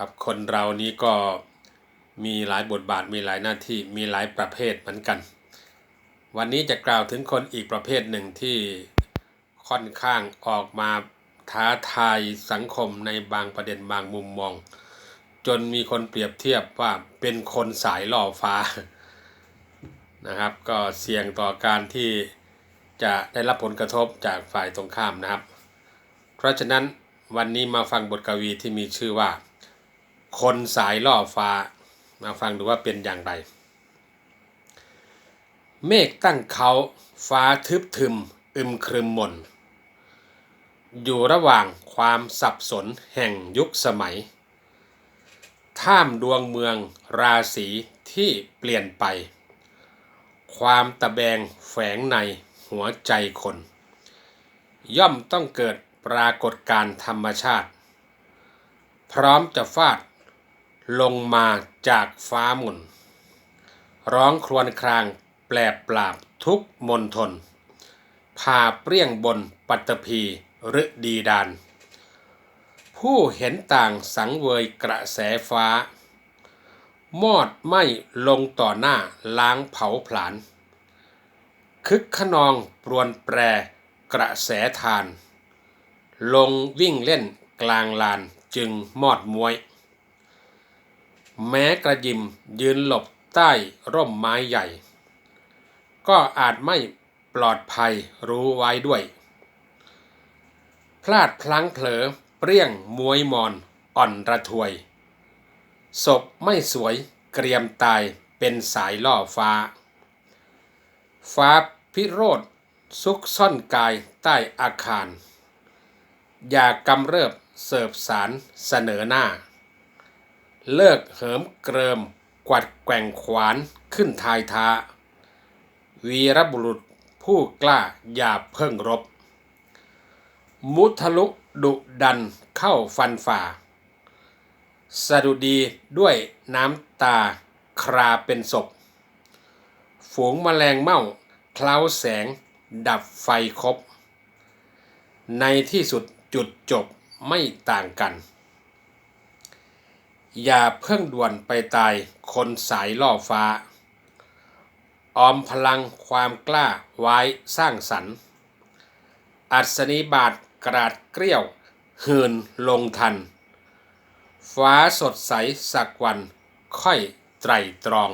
ครับคนเรานี้ก็มีหลายบทบาทมีหลายหน้าที่มีหลายประเภทเหมือนกัน วันนี้จะกล่าวถึงคนอีกประเภทหนึ่งที่ค่อนข้างออกมาท้าทายสังคมในบางประเด็นบางมุมมอง จนมีคนเปรียบเทียบว่าเป็นคนสายล่อฟ้านะครับ ก็เสี่ยงต่อการที่จะได้รับผลกระทบจากฝ่ายตรงข้ามนะครับ เพราะฉะนั้นวันนี้มาฟังบทกวีที่มีชื่อว่า คนสายล่อฟ้า มาฟังดูว่าเป็นอย่างไร เมฆตั้งเขาฟ้าทึบทึม อึมครึมมน อยู่ระหว่างความสับสนแห่งยุคสมัย ท่ามดวงเมืองราศีที่เปลี่ยนไป ความตะแบงแฝงในหัวใจคน ย่อมต้องเกิดปรากฏการธรรมชาติ พร้อมจะฟาด ลงมาจากฟ้าหมุน ร้องครวญครางแปลปราบทุกมนทน พาเปรี้ยงบนปัตตภีหรือดีดาน ผู้เห็นต่างสังเวยกระแสฟ้า มอดไหม่ลงต่อหน้าล้างเผาผลาญ คึกขนองปรวนแปรกระแสทาน ลงวิ่งเล่นกลางลานจึงมอดมวย แม้กระยิมยืนหลบใต้ร่มไม้ใหญ่ ก็อาจไม่ปลอดภัยรู้ไว้ด้วย พลาดพลั้งเผลอเปรี้ยงมวยมอนอ่อนระทวย ศพไม่สวยเกรียมตายเป็นสายล่อฟ้า ฟ้าพิโรธซุกซ่อนกายใต้อาคาร อย่ากำเริบเสิบสารเสนอหน้า เลิกเหิมเกริม กวัดแกว่งขวานขึ้นทายท้า วีรบุรุษผู้กล้าอย่าเพิ่งรบ มุทะลุดุดันเข้าฟันฝ่าสะดุดีด้วยน้ำตาคราเป็นศพ ฝูงแมลงเม่าเคล้าแสงดับไฟครบในที่สุดจุดจบไม่ต่างกัน อย่าเพิ่งด่วนไปตายคนสายล่อฟ้า ออมพลังความกล้าไว้สร้างสรรค์ อัศนีบาทกราดเกลี้ยวหืนลงทัน ฟ้าสดใสสักวันค่อยไตรตรอง